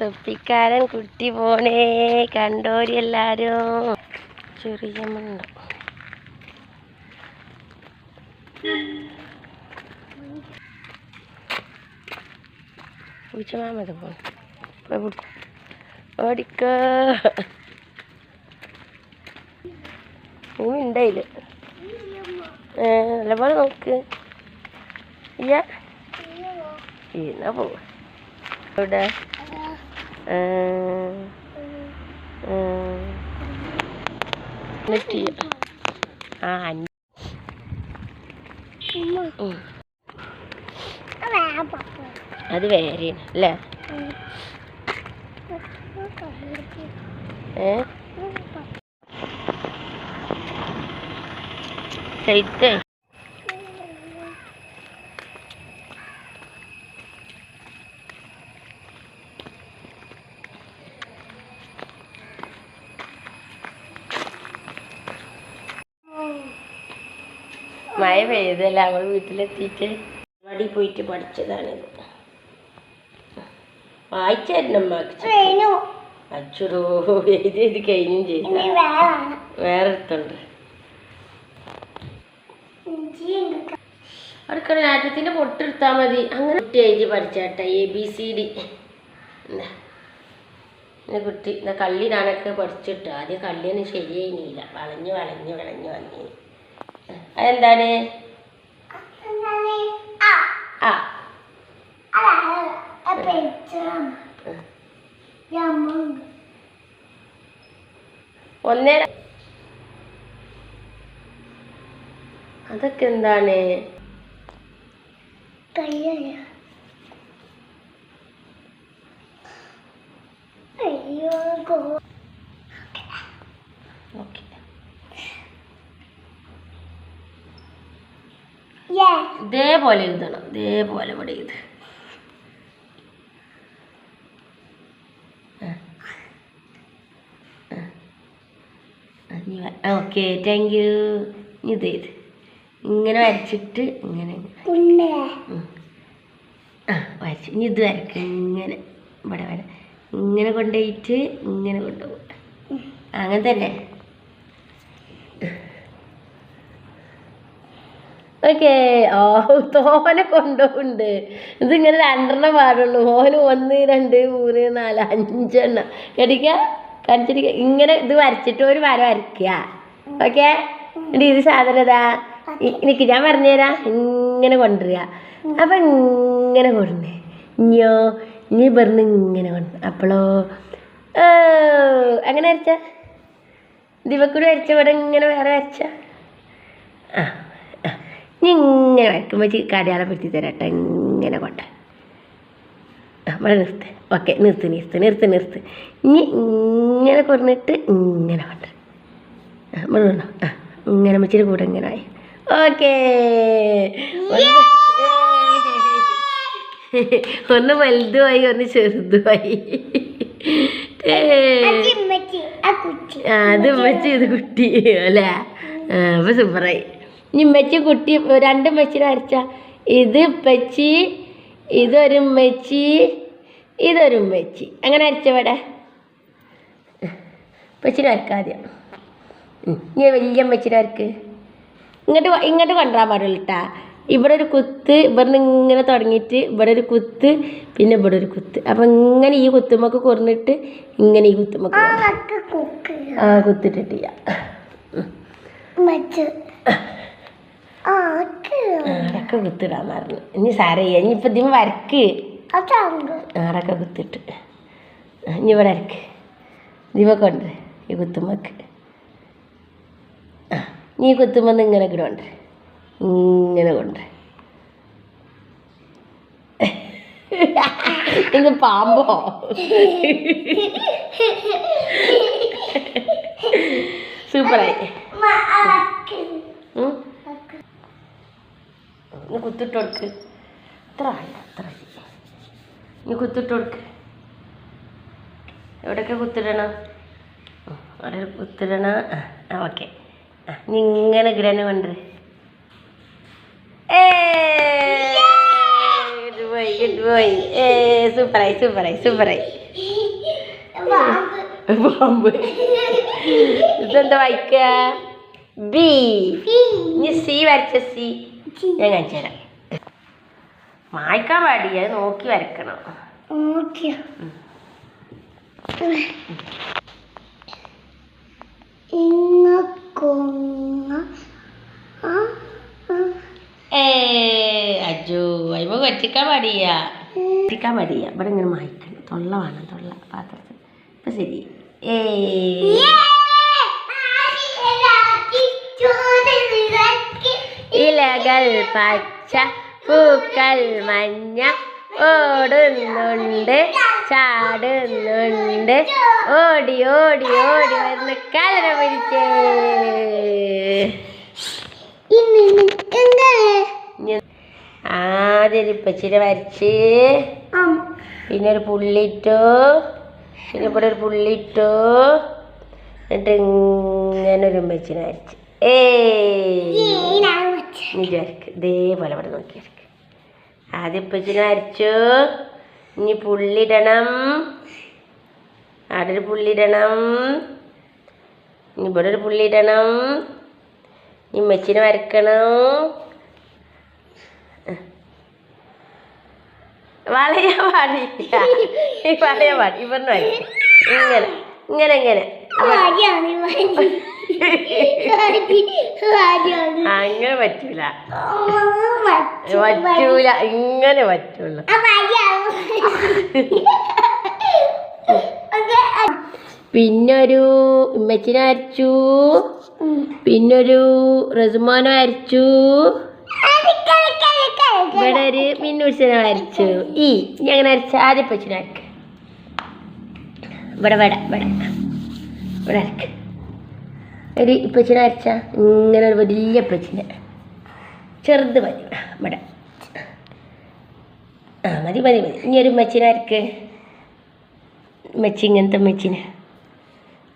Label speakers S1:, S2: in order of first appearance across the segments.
S1: തൊപ്പിക്കാരൻ കുട്ടി പോണേ കണ്ടോരി എല്ലാരും. ചെറിയ മണ്ണ പൂച്ചമാമത് പോണു. ഓടിക്ക. ഉണ്ടായില്ല നല്ലപോലെ നോക്ക്. ഇല്ല? എന്നാ പോവ എവിടെ? ആ. അത് വേറെ അല്ലേ? ഏ ചെയ്തേ മഴ പെയ്തല്ല നമ്മൾ വീട്ടിലെത്തിയിട്ട് വടി പോയിട്ട് പഠിച്ചതാണിത്. വായിച്ചായിരുന്നു അച്ചുറോ എഴുതി എഴുതി കഴിഞ്ഞും ചെയ്തു. വേറെ അടുത്തുണ്ട് അടുക്കള രാജ്യത്തിന്റെ പൊട്ടെടുത്താൽ മതി. അങ്ങനെ കുട്ടി എഴുതി പഠിച്ചാട്ടെ എ ബി സി ഡി പിന്നെ കുട്ടി കള്ളിനാണൊക്കെ പഠിച്ചിട്ട് ആദ്യം കള്ളിയൊന്നും ശരിയായില്ല വളഞ്ഞ് വളഞ്ഞ് വളഞ്ഞ് വന്നു അതെന്താണ്? ആ. ഒന്നേ. അതൊക്കെ എന്താണ്? ഓക്കെ ഇതേപോലെ എഴുതണം ഇതേപോലെ ഇവിടെ എഴുത്. ഓക്കെ താങ്ക് യു ഇത് ചെയ്ത് ഇങ്ങനെ വരച്ചിട്ട് ഇങ്ങനെ. ആ വരച്ചു ഇനി ഇത് വരക്ക് ഇങ്ങനെ ഇവിടെ വര. ഇങ്ങനെ കൊണ്ടുപോയിട്ട് ഇങ്ങനെ കൊണ്ടുപോകും അങ്ങനെ തന്നെ ഓക്കെ. ഓ തോനെ കൊണ്ടുപോകുന്നുണ്ട്. ഇതിങ്ങനെ രണ്ടെണ്ണം പാടുള്ളൂ ഓന് ഒന്ന് രണ്ട് മൂന്ന് നാല് അഞ്ചെണ്ണം. കടിക്ക? കടിച്ചിരിക്ക. ഇങ്ങനെ ഇത് വരച്ചിട്ട് ഒരു വര വരയ്ക്കുക. ഓക്കെ? എന്നിട്ട് ഇത് സാധനം ഇതാ. എനിക്ക് ഞാൻ പറഞ്ഞുതരാം. ഇങ്ങനെ കൊണ്ടുവരിക. അപ്പം ഇങ്ങനെ കൊണ്ടുവന്നേ ഇഞ്ഞോ ഇനി ഇവിടുന്ന് ഇങ്ങനെ കൊണ്ട് അപ്പോളോ. അങ്ങനെ വരച്ച. ദിവക്കൂടി വരച്ച. ഇവിടെ ഇങ്ങനെ വേറെ വരച്ച. ആ. ആ. ഇനി ഇങ്ങനെ പിടിച്ച് തരാം കേട്ടോ. ഇങ്ങനെ കൊണ്ട നമ്മളെ നിർത്ത്. ഓക്കെ നിർത്ത് നിർത്ത് നിർത്ത് നിർത്ത്. ഇനി ഇങ്ങനെ കൊണ്ടിട്ട് ഇങ്ങനെ കൊണ്ട് നമ്മൾ. ആ ഇങ്ങനെ വെച്ചിട്ട് കൂടെ ഇങ്ങനെ ആയി. ഓക്കേ. ഒന്ന് വലുതുമായി ഒന്ന് ചെറുതുമായി. അത് ഉമ്മച്ചി ഇത് കുട്ടി അല്ലേ? അപ്പൊ സൂപ്പറായി. ഇനി ഉമ്മച്ചി കുട്ടി രണ്ടും ഉമ്മച്ചിനെ വരച്ച. ഇത് ഉപ്പച്ചി ഇതൊരു ഉമ്മച്ചി ഇതൊരു ഉമ്മച്ചി. അങ്ങനെ വരച്ചവിടെ ഉപ്പച്ചിനെ വരക്കാദ്യം ഇനി വലിയ ഉമ്മച്ചിനെ വരക്ക്. ഇങ്ങോട്ട് ഇങ്ങോട്ട് കൊണ്ടുവരാൻ പാടില്ല കേട്ടാ ഇവിടെ ഒരു കുത്ത് ഇവിടെ ഇങ്ങനെ തുടങ്ങിയിട്ട് ഇവിടെ ഒരു കുത്ത് പിന്നെ ഇവിടെ ഒരു കുത്ത്. അപ്പം ഇങ്ങനെ ഈ കുത്തുമ്മക്ക് കുറഞ്ഞിട്ട് ഇങ്ങനെ ഈ കുത്തുമ്മക്ക് ആ കുത്തിട്ടിട്ട് ചെയ്യാം ആ, അതൊക്കെ കുത്തിടാൻ പറഞ്ഞു ഇനി സാരയ്യ ഇനി ഇപ്പം ഇതിമ വരക്ക്. ആടൊക്കെ കുത്തിട്ട് ഇനി ഇവിടെ വരക്ക്. ഇതിമ കൊണ്ട് ഈ കുത്തുമ്മക്ക്. ആ നീ കുത്തുമ്പോൾ ഇങ്ങനെ കിടണ്ട് ഇങ്ങനെ കൊണ്ട് ഇത് പാമ്പോ? സൂപ്പറായി. ഇനി കുത്തിട്ട് കൊടുക്ക് അത്ര ആയി അത്ര. ഇനി കുത്തിട്ട് കൊടുക്ക് എവിടെയൊക്കെ കുത്തിടണം? അവിടെ കുത്തിടണ. ആ ഓക്കെ. നീ ഇങ്ങനെ ഗ്രഹണം കൊണ്ട് ഏ ഇത് പോയി ഇത് പോയി. ഏ സൂപ്പറായി സൂപ്പറായി സൂപ്പറായി. പാമ്പ്. ഇതെന്താ വായിക്കുക ബി. ഇനി സി വരച്ച സി. ഞാൻ കാണിച്ചു തരാം മായ്ക്കാൻ പാടില്ല അത് നോക്കി വരക്കണം. അജോ അയ്മ പറ്റിക്കാൻ പാടില്ല. പറ്റിക്കാൻ പാടില്ല. ഇവിടെ ഇങ്ങനെ മായ്ക്കണം. തൊള്ള വേണം തൊള്ള പാത്രത്തിൽ. ഇപ്പൊ ശരി. ഏ. ഇലകൾ പച്ച പൂക്കൾ മഞ്ഞ ഓടുന്നുണ്ട് ചാടുന്നുണ്ട്. ഓടി ഓടി ഓടി വരുന്ന കലര പിടിച്ചേ. ആദ്യം ഇപ്പച്ചിര വരച്ച്. പിന്നെ ഒരു പുള്ളിട്ടു. പിന്നെ ഇവിടെ ഒരു പുള്ളിട്ടു. എന്നിട്ട് ഇങ്ങനെ ഒരു ഉമ്മച്ചിനെ വരച്ച്. ഏ നീ വരക്ക് ഇതേപോലെ ഇവിടെ നോക്കി വരക്ക് ആദ്യം ഇപ്പച്ചിനെ അരച്ചു. ഇനി പുള്ളിടണം അവിടെ ഒരു പുള്ളിടണം ഇവിടെ ഒരു പുള്ളിടണം ഇനി മെച്ചിനെ വരക്കണം വളയാ പാടില്ല. ഈ വളയാൻ പാടി വരയ്ക്കും ഇങ്ങനെ ഇങ്ങനെ ഇങ്ങനെ. അങ്ങനെ പറ്റൂല. പറ്റൂല. ഇങ്ങനെ പറ്റുള്ളൂ. പിന്നൊരു ഉമ്മച്ചിനെ അരച്ചു. പിന്നൊരു റസുമാനോ അരച്ചു. ഇവിടെ ഒരു മിന്നൂസിനെ വരച്ചു ഈ അങ്ങനെ അരച്ച ആദ്യം പച്ചിനെ അരക്ക്. ഇവിടെ ഇവിടെ ഇവിടെ. ഇവിടെ അരക്ക്. ഒരു ഇപ്പച്ചിനെ അരച്ച. ഇങ്ങനെ ഒരു വലിയ ഇപ്പച്ചിനെ ചെറുത് മതി. ഇവിടെ. ആ മതി മതി മതി. ഇനി ഒരു മച്ചിനെ അരക്ക്. മച്ചി ഇങ്ങനത്തെ മെച്ചിന്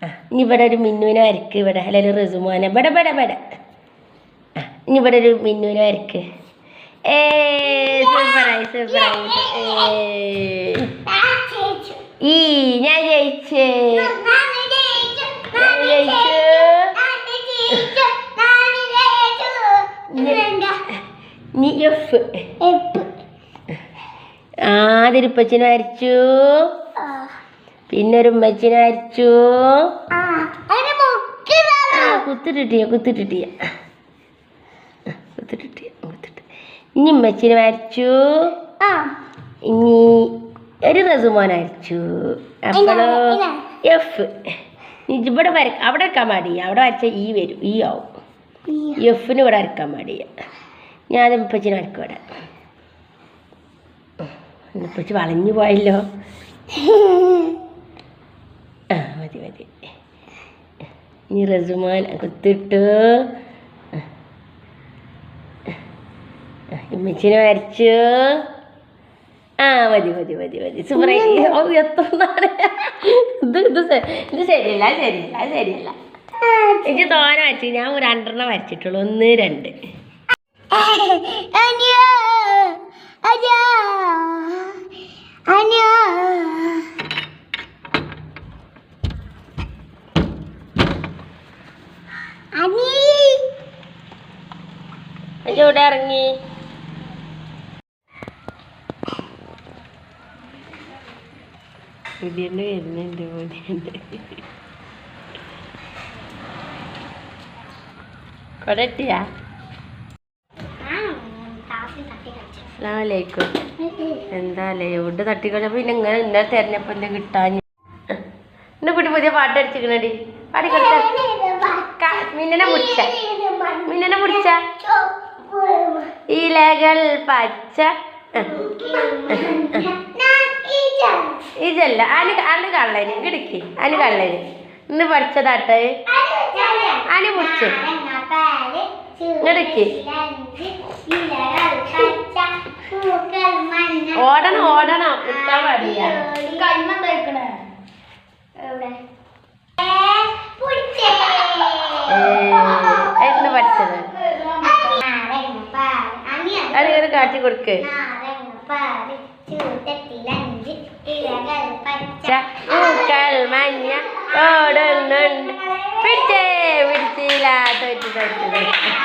S1: ആ ഇനി ഇവിടെ ഒരു മിന്നുവിനെ അരക്ക് ഇവിടെ. അല്ലെങ്കിൽ ഒരു റസുമാനെ. ഇവിടെ ഇവിടെ ഇവിടെ. ആ ഇനി ഇവിടെ ഒരു മിന്നുവിനെ അരക്ക്. ഏ സൂപ്പറായി സൂപ്പറായി ഏ. ഈ ഞാൻ ജയിച്ചേ ഞാൻ ജയിച്ചു നീ എഫ് ആദ്യം ഉപ്പച്ചിനെ വരച്ചു. പിന്നെ ഒരു ഉമ്മച്ചിനെ വരച്ചു കുത്തിട്ടിട്ടിയ കുത്തിട്ടിട്ടിയ. കുത്തിട്ടിട്ടിയ കുത്തിട്ട് ഇനി ഉമ്മച്ചിനെ വരച്ചു. ഇനി ഒരു റസുമോൻ അരച്ചു അപ്പോഴോ എഫ് ഇവിടെ വര അവിടെ വരക്കാൻ പാടിയ അവിടെ വരച്ച ഈ വരും ഈ ആവും. എഫിന് ഇവിടെ വരക്കാൻ പാടില്ല. ഞാൻ ഉപ്പച്ചിനെ ഇവിടെ ഉപ്പച്ചി വളഞ്ഞു പോയല്ലോ. ആ മതി മതി. ഇനി റസുമാൻ കുത്തിട്ട്. ഉമ്മച്ചിനെ വരച്ചു. ആ മതി മതി മതി മതി. സൂപ്പറായി എത്ര ഇത് ഇത് ഇത് ശരിയല്ല ശരിയല്ല ശരിയല്ല. എനിക്ക് തോന വരച്ചു. ഞാൻ ഒരു രണ്ടെണ്ണം വരച്ചിട്ടുള്ളൂ. ഒന്ന് രണ്ട്. അഞ്ച് ഇവിടെ ഇറങ്ങി പുതിയണ്ട് വരുന്നുണ്ട് പുതിയുണ്ട് കൊട എത്തിയാ അസ്സലാമലൈക്കും. എന്താ അല്ലേ എവിടെ തട്ടിക്കളഞ്ഞപ്പോ പിന്നെ ഇങ്ങനെ ഇന്നലെ തെരഞ്ഞപ്പോ എന്നെ കിട്ടാൻ എന്നെ കുട്ടി പുതിയ പാട്ട് പാടി പാടിക്കൊടുത്ത മിന്നനെ മുടിച്ച. മിന്നനെ മുടിച്ച. ഇലകൾ പച്ച. ഇതല്ല അന് അന് കള്ളന്. കിടക്കി അന് കള്ളന്. ഇന്ന് പഠിച്ചതാട്ടെ. അന് പിടിച്ച് ഇങ്ങടക്ക് ഓടണം ഓടണം. നിൽക്കാൻ പാടില്ല.
S2: ആയിരുന്നു പഠിച്ചത്. അതിങ്ങനെ കാട്ടി കൊടുക്ക്.
S1: പൂക്കൾ മഞ്ഞ ഓടുന്നുണ്ട്. പിടിച്ചേ പിടിച്ചില്ല. തോറ്റു തോറ്റു തോറ്റു.